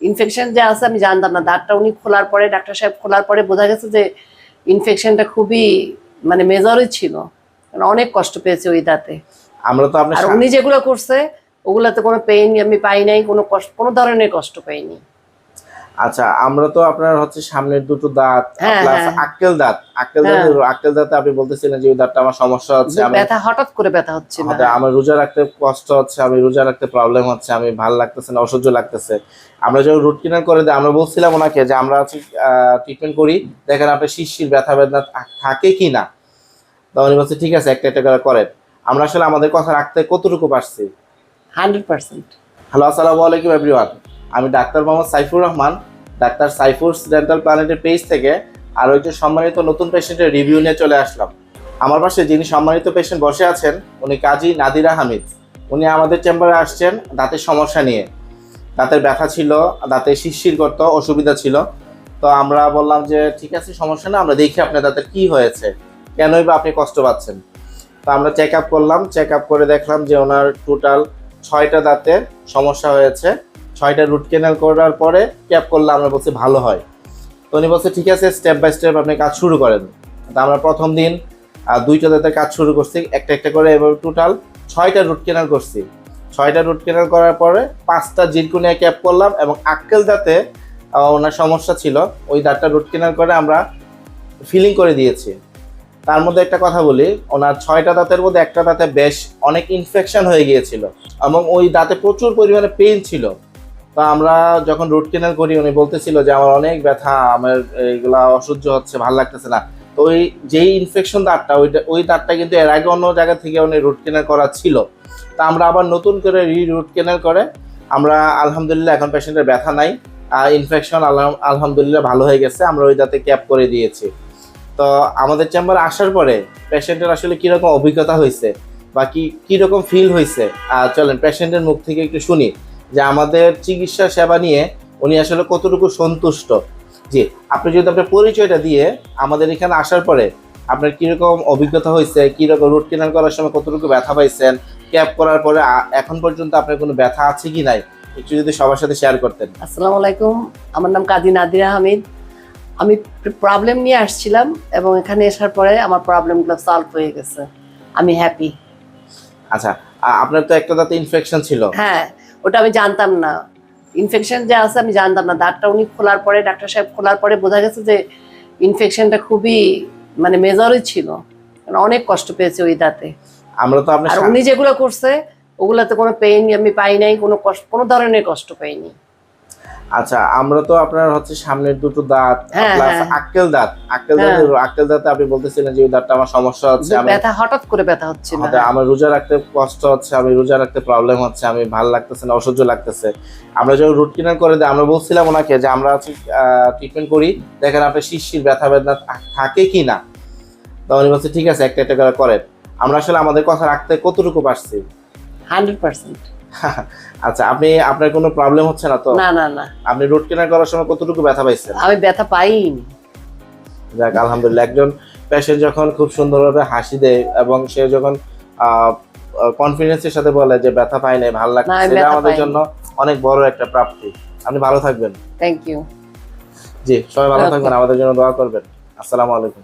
Infection যে আছে আমি জানতাম না। দাঁতটা উনি খোলার পরে ডাক্তার সাহেব খোলার পরে বোঝা গেছে যে ইনফেকশনটা খুবই মানে মেজরই ছিল। অনেক কষ্ট পেয়েছে ওই দাঁতে। আমরা তো আপনি আর উনি যেগুলো করছে ওগুলাতে কোনো পেইন আমি পাই নাই কোনো কষ্ট কোনো ধরনের কষ্ট পাইনি। আচ্ছা আমরা তো আপনার হচ্ছে সামনের দুটো দাঁত হ্যাঁ, প্লাস হ্যাঁ। আক্কেল দাঁত। আক্কেল দাঁত আক্কেল দাঁতে আপনি বলতেছিলেন যে ওই দাঁতটা আমার সমস্যা হচ্ছে ব্যথা হঠাৎ করে ব্যথা হচ্ছে আমার রোজা রাখতে কষ্ট হচ্ছে আমি রোজা রাখতে প্রবলেম হচ্ছে আমি ভালো লাগতেছে না অসহ্য লাগতেছে। আমরা যখন রুট কিনার করে দিই আমরা বলছিলাম ওনাকে যে আমরা হচ্ছে ট্রিটমেন্ট করি দেখেন আপনার শিশির ব্যথা বেদনা থাকে কি না? তো উনি বলছে ঠিক আছে একটা একটা করে করেন। আমরা আসলে আমাদের কথা রাখতে কতটুকু পারছি? Hundred percent. হ্যালো আসসালামু আলাইকুম এভরিওয়ান আমি doctor Mohammad Saifur Rahman, doctor Saifur's dental প্ল্যানেটের page থেকে আরও একজন সম্মানিত নতুন পেশেন্টের রিভিউ নিয়ে চলে আসলাম। আমার পাশে যিনি সম্মানিত পেশেন্ট বসে আছেন, উনি কাজী নাদিরা হামিদ। উনি আমাদের চেম্বারে আসছেন দাঁতের সমস্যা নিয়ে। দাঁতের ব্যথা ছিল, দাঁতে শিরশির করতো, অসুবিধা ছিল। তো আমরা বললাম যে, ঠিক আছে, সমস্যা না আমরা দেখি আপনার দাঁতের কি হয়েছে। কেনই বা আপনি কষ্ট পাচ্ছেন? তো আমরা চেক আপ করলাম চেক আপ করে দেখলাম যে ওনার টোটাল ছয়টা দাঁতের সমস্যা হয়েছে। ছয়টা রুট কেনাল করার পরে ক্যাপ করলে আমরা বলছি ভালো হয়। তো উনি বলছে, ঠিক আছে স্টেপ বাই স্টেপ আপনি কাজ শুরু করেন। তো আমরা প্রথম দিন দুইটা দাঁতের কাজ শুরু করছি, একটা একটা করে এবার টোটাল ছয়টা রুট কেনাল করছি। ছয়টা রুট ক্যানাল করার পরে পাঁচটা জিরকুনিয়া ক্যাপ করলাম এবং আক্কেল দাঁতে ওনার সমস্যা ছিল, ওই দাঁতটা রুট কেনাল করে আমরা ফিলিং করে দিয়েছি। তার মধ্যে একটা কথা বলি, ওনার ছয়টা দাঁতের মধ্যে একটা দাঁতে বেশ অনেক ইনফেকশন হয়ে গিয়েছিল এবং ওই দাঁতে প্রচুর পরিমাণে পেইন ছিল। তো আমরা যখন রুট কেনাল করি, উনি বলতেছিল যে আমার অনেক ব্যথা, আমার এইগুলা অসহ্য হচ্ছে, ভালো লাগতেছে না। তো ওই যেই ইনফেকশন দাঁতটা, ওইটা, ওই দাঁতটা কিন্তু এর আগে অন্য জায়গা থেকে উনি রুট কেনাল করা ছিল। তা আমরা আবার নতুন করে রি রুট কেনাল করে, আমরা আলহামদুলিল্লাহ এখন পেশেন্টের ব্যথা নাই, আর ইনফেকশন আলহামদুলিল্লাহ ভালো হয়ে গেছে, আমরা ওই দাঁতে ক্যাপ করে দিয়েছি। তো আমাদের চেম্বারে আসার পরে পেশেন্টের আসলে কীরকম অভিজ্ঞতা হয়েছে বা কি, কীরকম ফিল হয়েছে? আর চলেন পেশেন্টের মুখ থেকে একটু শুনি। যে আমাদের চিকিৎসা সেবা নিয়ে উনি আসলে কতটুকু সন্তুষ্ট। জি আপনি যদি আপনার পরিচয়টা দিয়ে আমাদের এখানে আসার পরে আপনার কীরকম অভিজ্ঞতা হয়েছে কীরকম রুট কেনার করার সময় কতটুকু ব্যথা পাইছেন ক্যাব করার পরে এখন পর্যন্ত আপনার কোনো ব্যথা আছে কি নাই একটু যদি সবার সাথে শেয়ার করতেন। আসসালামু আলাইকুম আমার নাম কাজী নাদিরা হামিদ। আমি প্রবলেম নিয়ে আসছিলাম এবং এখানে আসার পরে আমার প্রবলেমগুলো সলভ হয়ে গেছে। আমি হ্যাপি আচ্ছা আপনার তো একটা দাঁতে ইনফেকশন ছিল। হ্যাঁ ওটা আমি জানতাম না। ইনফেকশন যে আছে আমি জানতাম না। দাঁতটা উনি খোলার পরে ডাক্তার সাহেব খোলার পরে বোঝা গেছে যে ইনফেকশনটা খুবই মানে মেজরই ছিল। অনেক কষ্ট পেয়েছে ওই দাঁতে। আমরা তো আর উনি যেগুলো করছে ওগুলাতে কোনো পেইন আমি পাই নাই কোনো কষ্ট কোনো ধরনের কষ্ট পাইনি। আচ্ছা আমরা তো আপনার হচ্ছে সামনের দুটো দাঁত হ্যাঁ, প্লাস হ্যাঁ। আক্কেল দাঁত। আক্কেল দাঁত আক্কেল দাঁতে আপনি বলতেছিলেন যে ওই দাঁতটা আমার সমস্যা হচ্ছে আমি ব্যথা হঠাৎ করে ব্যথা হচ্ছে আমার রোজা রাখতে কষ্ট হচ্ছে আমি রোজা রাখতে প্রবলেম হচ্ছে আমি ভালো লাগতেছে না অসহ্য লাগতেছে। আমরা যখন রুট কিনার করে দিই আমরা বলছিলাম ওনাকে যে আমরা হচ্ছে ট্রিটমেন্ট করি দেখেন আপনার শিশির ব্যথা বেদনা থাকে কি না? তো উনি বলছে ঠিক আছে একটা একটা করে করেন। আমরা আসলে আমাদের কথা রাখতে কতটুকু পারছি? হান্ড্রেড পার্সেন্ট আচ্ছা আপনি আপনার কোনো প্রবলেম হচ্ছে না তো? না না না। আপনি রুট কেনার করার সময় কতটুকু ব্যথা পাইছেন? আমি ব্যথা পাইনি। যাক আলহামদুলিল্লাহ একজন পেশেন্ট যখন খুব সুন্দরভাবে হাসি দেয় এবং সে যখন কনফিডেন্সের সাথে বলে যে ব্যথা পাই নাই ভালো লাগছে সেটা আমাদের জন্য অনেক বড় একটা প্রাপ্তি। আপনি ভালো থাকবেন। থ্যাংক ইউ জি সবাই ভালো থাকবেন আমাদের জন্য দোয়া করবেন। আসসালামু আলাইকুম।